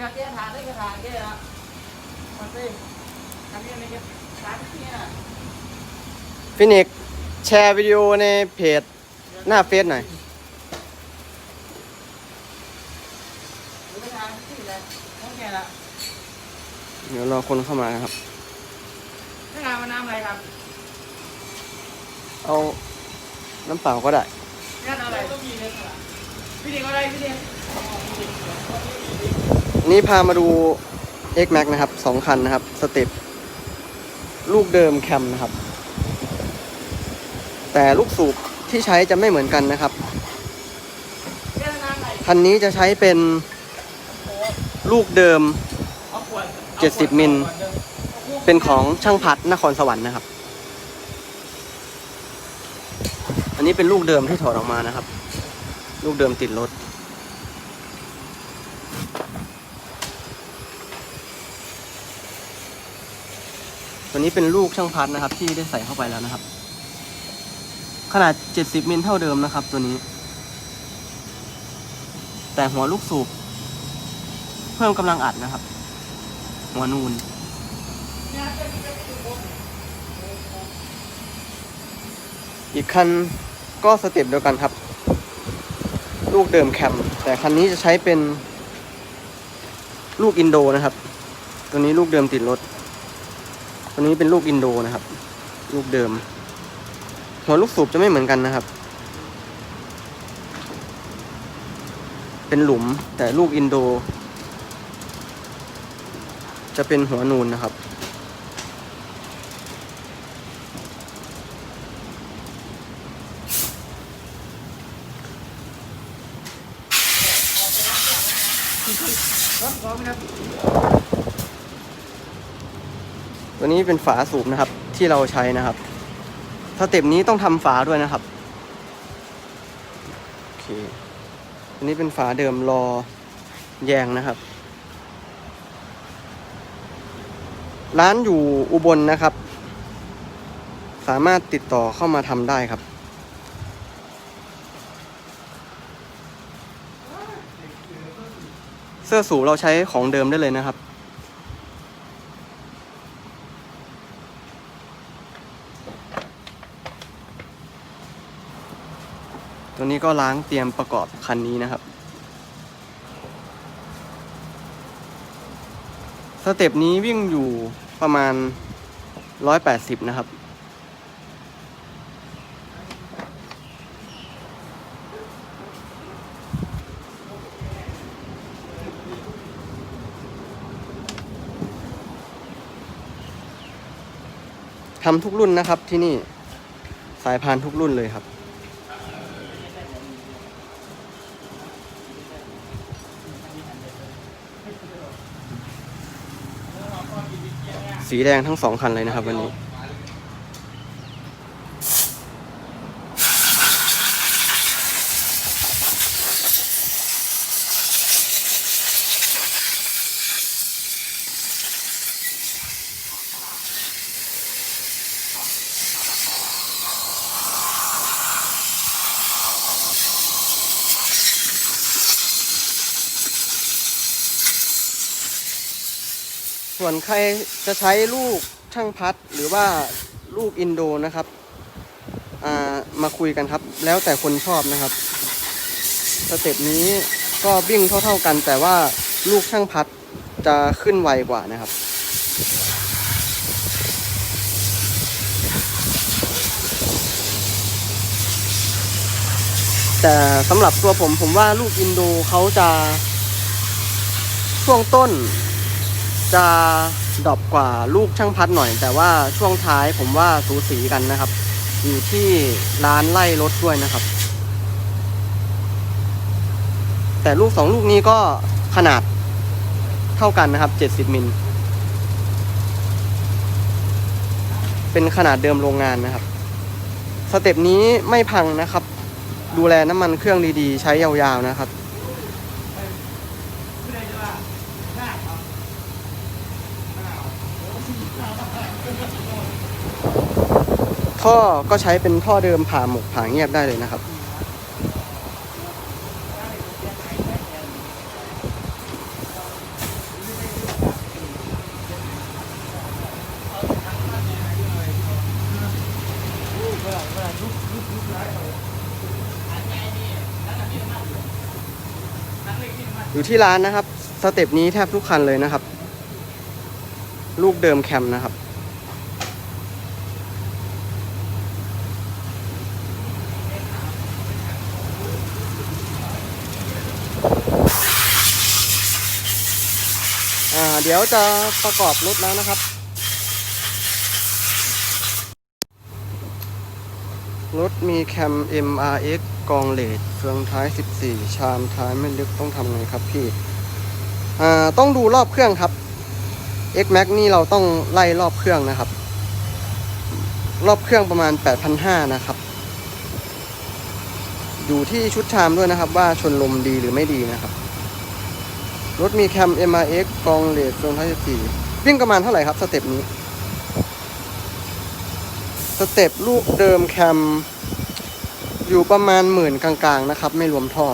อยากแก้ทางได้ก็ทางแก้ละมาสิทำยังไงกันทางเนี่ยฟินิกซ์แชร์วิดีโอในเพจหน้าเฟซหน่อยหรือไปทางที่ไหนต้องแก้ละเดี๋ยวรอคนเข้ามาครับนี่งานมันน้ำอะไรครับเอาน้ำเปล่าก็ได้งานอะไรต้องมีเลยค่ะพี่เด็กอะไรพี่เด็ก นี่พามาดู X Max นะครับสองคันนะครับ สเต็ปลูกเดิมแคมนะครับ แต่ลูกสูบที่ใช้จะไม่เหมือนกันนะครับ คันนี้จะใช้เป็นลูกเดิม 70 มิล เป็นของช่างพัดนครสวรรค์นะครับ อันนี้เป็นลูกเดิมที่ถอดออกมานะครับ ลูกเดิมติดรถ ตัวนี้เป็นลูกช่างพัดนะครับ ที่ได้ใส่เข้าไปแล้วนะครับ ขนาด 70มิลเท่าเดิมนะครับ ตัวนี้ แต่หัวลูกสูบ เพิ่มกำลังอัดนะครับ หัวนูน อีกคันก็สเต็ปเดียวกันครับ ลูกเดิมแคม แต่คันนี้จะใช้เป็นลูกอินโดนะครับ ตัวนี้ลูกเดิมติดรถ ตัวนี้เป็นลูกอินโดนะครับ ลูกเดิม หัวลูกสูบจะไม่เหมือนกันนะครับ เป็นหลุมแต่ลูกอินโด จะเป็นหัวนูนนะครับพร้อมไหมครับ ตัวนี้เป็นฝาสูบนะครับที่เราใช้นะครับสเต็ปนี้ต้องทำฝาด้วยนะครับโอเคอันนี้เป็นฝาเดิมรอแยงนะครับ ร้านอยู่อุบลนะครับ สามารถติดต่อเข้ามาทำได้ครับ เสื้อสูบเราใช้ของเดิมได้เลยนะครับ นี้ก็ล้างเตรียมประกอบคันนี้นะครับ สเต็ปนี้วิ่งอยู่ประมาณ 180 นะครับทำทุกรุ่นนะครับที่นี่สายพานทุกรุ่นเลยครับ สีแดงทั้งสองคันเลยนะครับวันนี้ ส่วนใครจะใช้ลูกช่างพัดหรือว่าลูกอินโดนะครับามาคุยกันครับ แล้วแต่คนชอบนะครับสเต็ปนี้ก็วิ่งเท่า ๆกัน แต่ว่าลูกช่างพัดจะขึ้นไวกว่านะครับแต่สำหรับตัวผมผมว่าลูกอินโดเขาจะช่วงต้น จะดรอปกว่าลูกช่างพัดหน่อย แต่ว่าช่วงท้ายผมว่าสูสีกันนะครับ อยู่ที่ร้านไล่รถด้วยนะครับ แต่ลูกสองลูกนี้ก็ขนาดเท่ากันนะครับ 70มิลเป็นขนาดเดิมโรงงานนะครับ สเต็ปนี้ไม่พังนะครับ ดูแลน้ำมันเครื่องดีๆ ใช้ยาวๆนะครับ ท่อก็ใช้เป็นท่อเดิมผ่าหมกผ่าเงียบได้เลยนะครับ อยู่ที่ร้านนะครับ สเต็ปนี้แทบทุกคันเลยนะครับ ลูกเดิมแคมนะครับอ่าเดี๋ยวจะประกอบรถแล้วนะครับ รถมีแคม MRX กองเลดเฟืองท้าย 14 ชามท้ายไม่ลึกต้องทำไงครับพี่อ่าต้องดูรอบเครื่องครับ X Max นี่เราต้องไล่รอบเครื่องนะครับ รอบเครื่องประมาณ 8,500 นะครับ อยู่ที่ชุดชามด้วยนะครับ ว่าชนลมดีหรือไม่ดีนะครับ รถมีแคม MRX กองเลดเฟืองท้าย14วิ่งประมาณเท่าไหร่ครับ สเต็ปนี้ สเต็ปลูกเดิมแคม อยู่ประมาณหมื่นกลางๆนะครับ ไม่รวมท่อ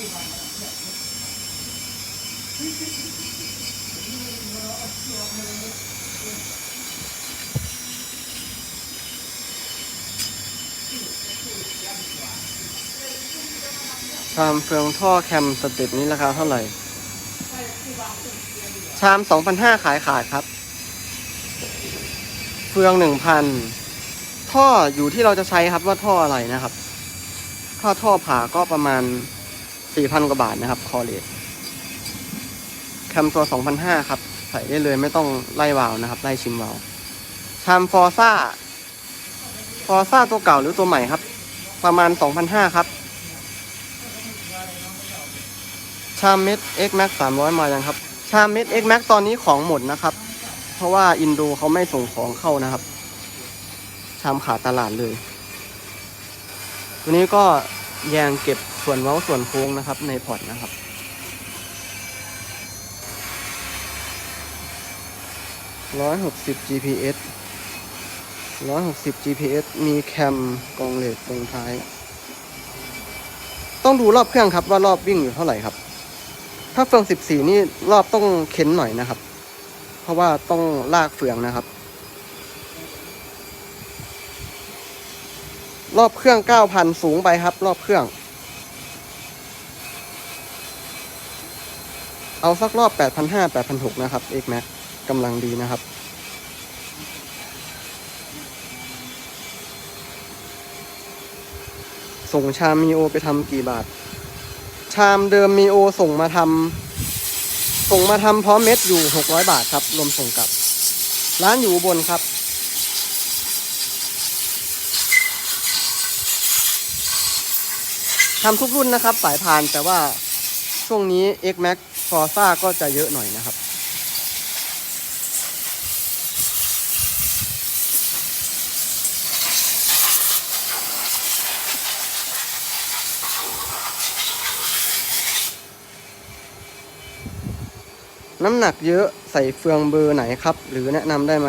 ชามเฟืองท่อแคมสเต็ปนี้ราคาเท่าไหร่ ชามสองพันห้าขายขาดครับ เฟืองหนึ่งพันท่ออยู่ที่เราจะใช้ครับว่าท่ออะไรนะครับ ถ้าท่อผ่าก็ประมาณ สี่พันกว่าบาทนะครับ คอเลตแคมตัวสองพันห้าครับ ใส่ได้เลยไม่ต้องไล่วาวนะครับ ไล่ชิมวาวชามฟอร์ซ่า ฟอร์ซ่าตัวเก่าหรือตัวใหม่ครับ ประมาณสองพันห้าครับ ชามเม็ด X Max 300 มายังครับ ชามเม็ด X Max ตอนนี้ของหมดนะครับ เพราะว่าอินโดเขาไม่ส่งของเข้านะครับ ชามขาดตลาดเลย ตัวนี้ก็แยงเก็บ ส่วนเว้าส่วนโค้งนะครับในพอร์ตนะครับ ร้อยหกสิบ GPS ร้อยหกสิบ GPS มีแคมกองเลดตรงท้าย ต้องดูรอบเครื่องครับว่ารอบวิ่งอยู่เท่าไหร่ครับ ถ้าเฟือง14นี่รอบต้องเข็นหน่อยนะครับ เพราะว่าต้องลากเฟืองนะครับ รอบเครื่อง9,000สูงไปครับ รอบเครื่อง เอาสักรอบ 8,500 8,600 นะครับ X Max กำลังดีนะครับ ส่งชามมีโอไปทำกี่บาท ชามเดิมมีโอส่งมาทำส่งมาทำพร้อมเม็ดอยู่ 600 บาทครับ รวมส่งกลับ ร้านอยู่บนครับทำทุกรุ่นนะครับ สายพานแต่ว่าช่วงนี้ X Max Forza ก็จะเยอะหน่อยนะครับ น้ำหนักเยอะใส่เฟืองเบอร์ไหนครับ หรือแนะนำได้ไหม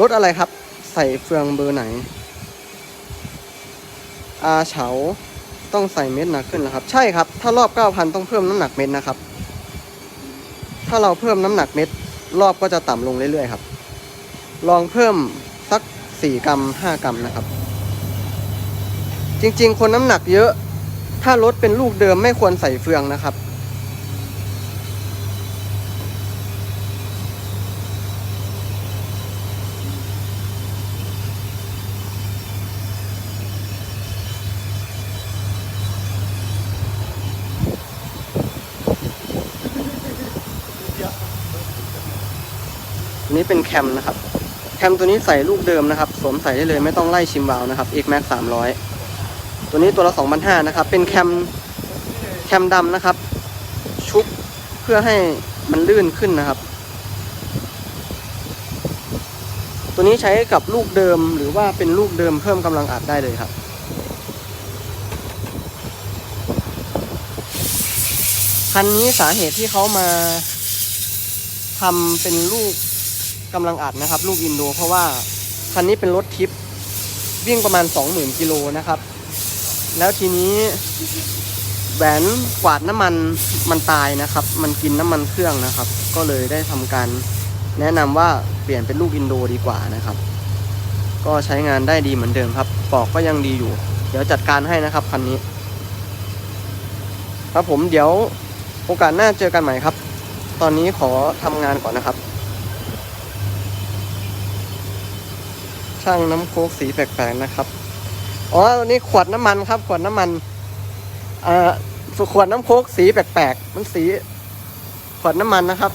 รถอะไรครับ ใส่เฟืองเบอร์ไหนอาเฉา ต้องใส่เม็ดหนักขึ้นนะครับ ใช่ครับ ถ้ารอบ 9,000 ต้องเพิ่มน้ำหนักเม็ดนะครับ ถ้าเราเพิ่มน้ำหนักเม็ดรอบก็จะต่ำลงเรื่อยๆครับ ลองเพิ่มสัก 4 กรัม 5 กรัมนะครับ จริงๆ คนน้ำหนักเยอะ ถ้ารถเป็นลูกเดิมไม่ควรใส่เฟืองนะครับ อันนี้เป็นแคมนะครับ แคมตัวนี้ใส่ลูกเดิมนะครับ สวมใส่ได้เลยไม่ต้องไล่ชิมวาล์วนะครับ X Max 300 ตัวนี้ตัวละ2,500นะครับ เป็นแคมแคมดำนะครับ ชุบเพื่อให้มันลื่นขึ้นนะครับ ตัวนี้ใช้กับลูกเดิมหรือว่าเป็นลูกเดิมเพิ่มกำลังอัดได้เลยครับคันนี้สาเหตุที่เขามาทำเป็นลูก กำลังอัดนะครับ ลูกอินโด เพราะว่าคันนี้เป็นรถทิปวิ่งประมาณ 20,000กิโลนะครับ แล้วทีนี้แหวนกวาดน้ำมันมันตายนะครับ มันกินน้ำมันเครื่องนะครับ ก็เลยได้ทำการแนะนำว่าเปลี่ยนเป็นลูกอินโดดีกว่านะครับ ก็ใช้งานได้ดีเหมือนเดิมครับ ปอกก็ยังดีอยู่ เดี๋ยวจัดการให้นะครับคันนี้ ครับผมเดี๋ยวโอกาสหน้าเจอกันใหม่ครับ ตอนนี้ขอทำงานก่อนนะครับ ช่างน้ำโคกสีแปลกๆนะครับ อ๋อตัวนี้ขวดน้ำมันครับ ขวดน้ำมันเอ่อขวดน้ำโคกสีแปลกๆ มันสี ขวดน้ำมันนะครับ